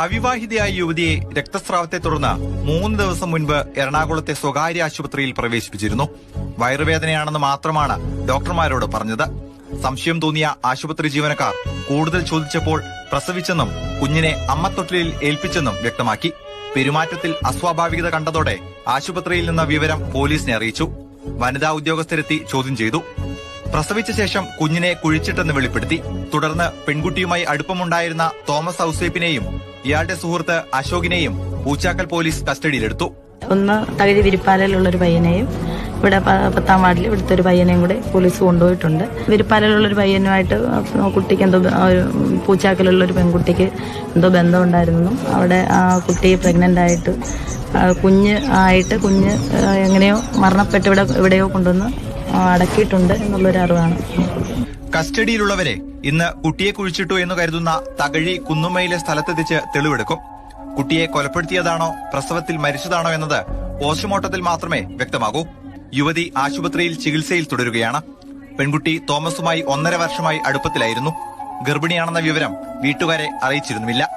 അവിവാഹിതയായ യുവതിയെ രക്തസ്രാവത്തെ തുടർന്ന് മൂന്ന് ദിവസം മുൻപ് എറണാകുളത്തെ സ്വകാര്യ ആശുപത്രിയിൽ പ്രവേശിപ്പിച്ചിരുന്നു. വയറുവേദനയാണെന്ന് മാത്രമാണ് ഡോക്ടർമാരോട് പറഞ്ഞത്. സംശയം തോന്നിയ ആശുപത്രി ജീവനക്കാർ കൂടുതൽ ചോദിച്ചപ്പോൾ പ്രസവിച്ചെന്നും കുഞ്ഞിനെ അമ്മത്തൊട്ടിലിൽ ഏൽപ്പിച്ചെന്നും വ്യക്തമാക്കി. പെരുമാറ്റത്തിൽ അസ്വാഭാവികത കണ്ടതോടെ ആശുപത്രിയിൽ നിന്ന വിവരം പോലീസിനെ അറിയിച്ചു. വനിതാ ഉദ്യോഗസ്ഥരെത്തി ചോദ്യം ചെയ്തു. പ്രസവിച്ച ശേഷം കുഞ്ഞിനെ കുഴിച്ചിട്ടെന്ന് വെളിപ്പെടുത്തി. തുടർന്ന് പെൺകുട്ടിയുമായി അടുപ്പമുണ്ടായിരുന്ന തോമസ് ഔസേപ്പിനെയും ഇയാളുടെ സുഹൃത്ത് അശോകിനെയും പൂച്ചാക്കൽ പോലീസ് കസ്റ്റഡിയിലെടുത്തു. ഒന്ന് തകഴി വിരിപ്പാലയിലുള്ള ഒരു പയ്യനെയും ഇവിടെ പത്താം വാർഡിൽ ഇവിടുത്തെ ഒരു പയ്യനെയും കൂടെ പോലീസ് കൊണ്ടുപോയിട്ടുണ്ട്. വിരിപ്പാലയിലുള്ള ഒരു പയ്യനുമായിട്ട് കുട്ടിക്ക് എന്തോ പൂച്ചാക്കലുള്ള ഒരു പെൺകുട്ടിക്ക് എന്തോ ബന്ധമുണ്ടായിരുന്നു. അവിടെ ആ കുട്ടി പ്രഗ്നന്റ് ആയിട്ട് കുഞ്ഞ് ആയിട്ട് കുഞ്ഞ് എങ്ങനെയോ മരണപ്പെട്ട് ഇവിടെ എവിടെയോ കൊണ്ടുവന്ന് അടക്കിയിട്ടുണ്ട് എന്നുള്ളൊരു അറിവാണ് കസ്റ്റഡിയിലുള്ളവരെ ഇന്ന് കുട്ടിയെ കുഴിച്ചിട്ടു എന്ന് കരുതുന്ന തകഴി കുന്നുമ്മയിലെ സ്ഥലത്തെത്തിച്ച് തെളിവെടുക്കും. കുട്ടിയെ കൊലപ്പെടുത്തിയതാണോ പ്രസവത്തിൽ മരിച്ചതാണോ എന്നത് പോസ്റ്റ്മോർട്ടത്തിൽ മാത്രമേ വ്യക്തമാകൂ. യുവതി ആശുപത്രിയിൽ ചികിത്സയിൽ തുടരുകയാണ്. പെൺകുട്ടി തോമസുമായി ഒന്നര വർഷമായി അടുപ്പത്തിലായിരുന്നു. ഗർഭിണിയാണെന്ന വിവരം വീട്ടുകാരെ അറിയിച്ചിരുന്നുമില്ല.